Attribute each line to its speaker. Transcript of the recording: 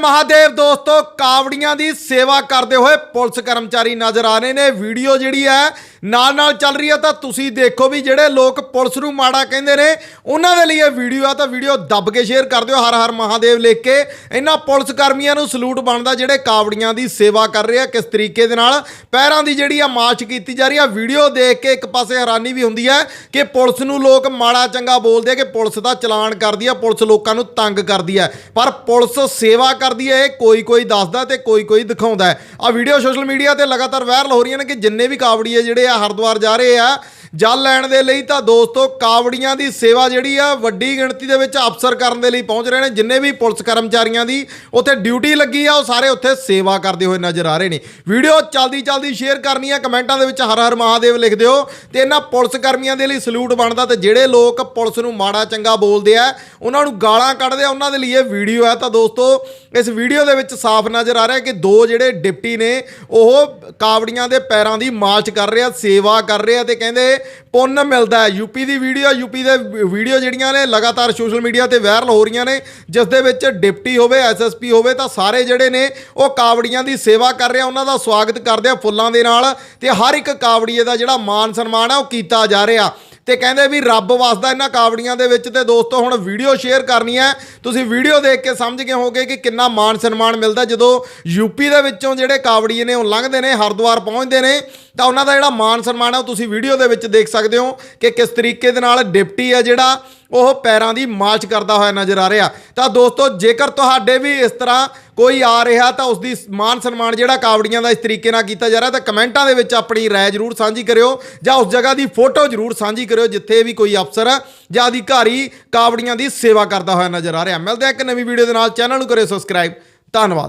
Speaker 1: ਮਹਾਦੇਵ ਦੋਸਤੋ, ਕਾਵੜੀਆਂ ਦੀ ਸੇਵਾ ਕਰਦੇ ਹੋਏ ਪੁਲਿਸ ਕਰਮਚਾਰੀ ਨਜ਼ਰ ਆ ਰਹੇ ਨੇ। ਵੀਡੀਓ ਜਿਹੜੀ ਹੈ, ਨਾਲ ਨਾਲ ਚੱਲ ਰਹੀ ਹੈ। ਤਾਂ ਤੁਸੀਂ ਦੇਖੋ ਵੀ ਜਿਹੜੇ ਲੋਕ ਪੁਲਿਸ ਨੂੰ ਮਾੜਾ ਕਹਿੰਦੇ ਨੇ, ਉਹਨਾਂ ਦੇ ਲਈ ਇਹ ਵੀਡੀਓ ਆ। ਤਾਂ ਵੀਡੀਓ ਦੱਬ ਕੇ ਸ਼ੇਅਰ ਕਰ ਦਿਓ ਹਰ ਹਰ ਮਹਾਦੇਵ ਲਿਖ ਕੇ। ਇਹਨਾਂ ਪੁਲਿਸ ਕਰਮੀਆਂ ਨੂੰ ਸਲੂਟ ਬਣਦਾ ਜਿਹੜੇ ਕਾਵੜੀਆਂ ਦੀ ਸੇਵਾ ਕਰ ਰਹੇ ਆ ਕਿਸ ਤਰੀਕੇ ਦੇ ਨਾਲ। ਪੈਰਾਂ ਦੀ ਜਿਹੜੀ ਆ ਮਾਰਚ ਕੀਤੀ ਜਾ ਰਹੀ ਆ। ਵੀਡੀਓ ਦੇਖ ਕੇ ਇੱਕ ਪਾਸੇ ਹੈਰਾਨੀ ਵੀ ਹੁੰਦੀ ਹੈ ਕਿ ਪੁਲਿਸ ਨੂੰ ਲੋਕ ਮਾੜਾ ਚੰਗਾ ਬੋਲਦੇ ਆ ਕਿ ਪੁਲਿਸ ਦਾ ਚਲਾਨ ਕਰਦੀ ਆ। ਪੁਲਿਸ ਲੋਕਾਂ ਨੂੰ ਤੰਗ ਕਰਦੀ ਹੈ ਪਰ ਪੁਲਿਸ ਸੇਵਾ ਕਰ ਕਰਦੀ ਹੈ, ਇਹ ਕੋਈ ਕੋਈ ਦੱਸਦਾ ਤੇ ਕੋਈ ਕੋਈ ਦਿਖਾਉਂਦਾ ਹੈ। ਆ ਵੀਡੀਓ ਸੋਸ਼ਲ ਮੀਡੀਆ ਤੇ ਲਗਾਤਾਰ ਵਾਇਰਲ ਹੋ ਰਹੀਆਂ ਨੇ ਕਿ ਜਿੰਨੇ ਵੀ ਕਾਵੜੀਏ ਜਿਹੜੇ ਆ ਹਰਿਦੁਆਰ ਜਾ ਰਹੇ ਆ ਜਲ ਲੈਣ ਦੇ ਲਈ ਤਾਂ ਦੋਸਤੋ ਕਾਵੜੀਆਂ ਦੀ ਸੇਵਾ ਜਿਹੜੀ ਆ ਵੱਡੀ ਗਿਣਤੀ ਦੇ ਵਿੱਚ ਅਫਸਰ ਕਰਨ ਦੇ ਲਈ ਪਹੁੰਚ ਰਹੇ ਨੇ, ਜਿੰਨੇ ਵੀ ਪੁਲਿਸ ਕਰਮਚਾਰੀਆਂ ਦੀ ਉੱਥੇ ਡਿਊਟੀ ਲੱਗੀ ਆ, ਉਹ ਸਾਰੇ ਉੱਥੇ ਸੇਵਾ ਕਰਦੇ ਹੋਏ ਨਜ਼ਰ ਆ ਰਹੇ ਨੇ। ਵੀਡੀਓ ਚਲਦੀ ਚਲਦੀ ਸ਼ੇਅਰ ਕਰਨੀ ਆ, ਕਮੈਂਟਾਂ ਦੇ ਵਿੱਚ ਹਰ ਹਰ ਮਹਾਦੇਵ ਲਿਖ ਦਿਓ। ਤੇ ਇਹਨਾਂ ਪੁਲਿਸ ਕਰਮੀਆਂ ਦੇ ਲਈ ਸਲੂਟ ਬਣਦਾ ਤੇ ਜਿਹੜੇ ਲੋਕ ਪੁਲਿਸ ਨੂੰ ਮਾੜਾ ਚੰਗਾ ਬੋਲਦੇ ਆ, ਉਹਨਾਂ ਨੂੰ ਗਾਲਾਂ ਕੱਢਦੇ ਆ, ਉਹਨਾਂ ਦੇ ਲਈ ਇਹ ਵੀਡੀਓ ਹੈ ਤਾਂ ਦੋਸਤੋ ਇਸ ਵੀਡੀਓ ਦੇ ਵਿੱਚ ਸਾਫ਼ ਨਜ਼ਰ ਆ ਰਿਹਾ ਕਿ ਦੋ ਜਿਹੜੇ ਡਿਪਟੀ ਨੇ, ਉਹ ਕਾਵੜੀਆਂ ਦੇ ਪੈਰਾਂ ਦੀ ਮਾਰਚ ਕਰ ਰਹੇ ਆ, ਸੇਵਾ ਕਰ ਰਹੇ ਆ ਤੇ ਕਹਿੰਦੇ ਪੁੰਨ ਮਿਲਦਾ ਹੈ। ਯੂਪੀ ਦੀ ਵੀਡੀਓ ਯੂਪੀ ਦੇ ਵੀਡੀਓ ਜਿਹੜੀਆਂ ਨੇ ਲਗਾਤਾਰ ਸੋਸ਼ਲ ਮੀਡੀਆ ਤੇ ਵਾਇਰਲ ਹੋ ਰਹੀਆਂ ਨੇ, ਜਿਸ ਦੇ ਵਿੱਚ ਡਿਪਟੀ ਹੋਵੇ ਐਸਐਸਪੀ ਹੋਵੇ, ਤਾਂ ਸਾਰੇ ਜਿਹੜੇ ਨੇ ਉਹ ਕਾਵੜੀਆਂ ਦੀ ਸੇਵਾ ਕਰ ਰਹੇ ਆ, ਉਹਨਾਂ ਦਾ ਸਵਾਗਤ ਕਰਦੇ ਆ ਫੁੱਲਾਂ ਦੇ ਨਾਲ ਤੇ ਹਰ ਇੱਕ ਕਾਵੜੀਏ ਦਾ ਜਿਹੜਾ ਮਾਨ ਸਨਮਾਨ ਆ, ਉਹ ਕੀਤਾ ਜਾ ਰਿਹਾ। ਤੇ ਕਹਿੰਦੇ ਵੀ ਰੱਬ ਵਸਦਾ ਇਹਨਾਂ ਕਾਵੜੀਆਂ ਦੇ ਵਿੱਚ ਤੇ ਦੋਸਤੋ, ਹੁਣ ਵੀਡੀਓ ਸ਼ੇਅਰ ਕਰਨੀ ਹੈ। ਤੁਸੀਂ ਵੀਡੀਓ ਦੇਖ ਕੇ ਸਮਝ ਗਏ ਹੋਗੇ ਕਿ ਕਿੰਨਾ ਮਾਨ ਸਨਮਾਨ ਮਿਲਦਾ ਜਦੋਂ ਯੂਪੀ ਦੇ ਵਿੱਚੋਂ ਜਿਹੜੇ ਕਾਵੜੀਏ ਨੇ, ਉਹ ਲੰਘਦੇ ਨੇ, ਹਰਿਦੁਆਰ ਪਹੁੰਚਦੇ ਨੇ ਤਾਂ ਉਹਨਾਂ ਦਾ ਜਿਹੜਾ ਮਾਨ ਸਨਮਾਨ ਹੈ ਉਹ ਤੁਸੀਂ ਵੀਡੀਓ ਦੇ ਵਿੱਚ ਦੇਖ ਸਕਦੇ ਹੋ ਕਿ ਕਿਸ ਤਰੀਕੇ ਦੇ ਨਾਲ ਡਿਪਟੀ ਹੈ ਜਿਹੜਾ ਉਹ ਪੈਰਾਂ ਦੀ ਮਾਰਚ ਕਰਦਾ ਹੋਇਆ ਨਜ਼ਰ ਆ ਰਿਹਾ। ਤਾਂ ਦੋਸਤੋ, ਜੇਕਰ ਤੁਹਾਡੇ ਵੀ ਇਸ ਤਰ੍ਹਾਂ ਕੋਈ ਆ ਰਿਹਾ ਤਾਂ ਉਸ ਦੀ ਮਾਨ ਸਨਮਾਨ ਜਿਹੜਾ ਕਾਵੜੀਆਂ ਦਾ ਇਸ ਤਰੀਕੇ ਨਾਲ ਕੀਤਾ ਜਾ ਰਿਹਾ ਤਾਂ ਕਮੈਂਟਾਂ ਦੇ ਵਿੱਚ ਆਪਣੀ ਰਾਏ ਜ਼ਰੂਰ ਸਾਂਝੀ ਕਰਿਓ ਜਾਂ ਉਸ ਜਗ੍ਹਾ ਦੀ ਫੋਟੋ ਜ਼ਰੂਰ ਸਾਂਝੀ ਕਰਿਓ ਜਿੱਥੇ ਵੀ ਕੋਈ ਅਫਸਰ ਜਾਂ ਅਧਿਕਾਰੀ ਕਾਵੜੀਆਂ ਦੀ ਸੇਵਾ ਕਰਦਾ ਹੋਇਆ ਨਜ਼ਰ ਆ ਰਿਹਾ। ਮਿਲਦੇ ਆ ਇੱਕ ਨਵੀਂ ਵੀਡੀਓ ਦੇ ਨਾਲ। ਚੈਨਲ ਨੂੰ ਕਰਿਓ ਸਬਸਕ੍ਰਾਈਬ। ਧੰਨਵਾਦ।